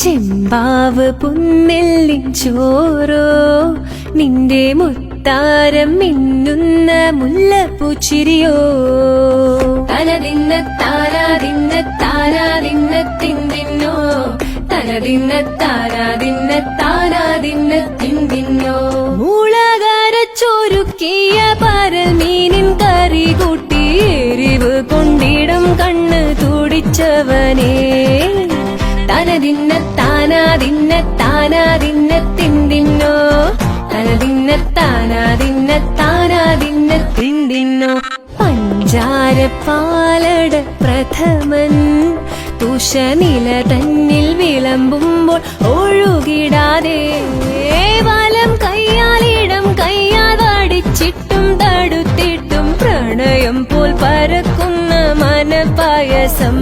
ചെമ്പാവ് പുന്നെല്ലിൻ ചോറോ നിന്റെ മുത്താരം മിന്നുന്ന മുല്ലപ്പൂച്ചിരിയോ? തനതിന്ന താരാതിന്ന താരാതിന്ന തിന്തിന്നോ തനതിന്ന താരാതിന്ന താരാതിന്ന തിന്തിന്നോ മുളകരച്ചൊരുക്കിയ പരൽ മീനിൻ കറി കൂട്ടി എരിവ് കൊണ്ടിടം കണ്ണ് തുടിച്ചവനേ. തനതിന്ന താനാതിന്ന താനാതിന്ന തിന്തിന്നോ തനതിന്ന താനാതിന്ന താനാതിന്ന തിന്തിന്നോ പഞ്ചാര പാലട പ്രഥമൻ തുഷനില തന്നിൽ വിളമ്പുമ്പോൾ ഒഴുകിടാതെ വലം കയ്യാലിടം കയ്യാൽ വടിച്ചിട്ടും തടുത്തിട്ടും പ്രണയം പോൽ പരക്കുന്ന മനപായസം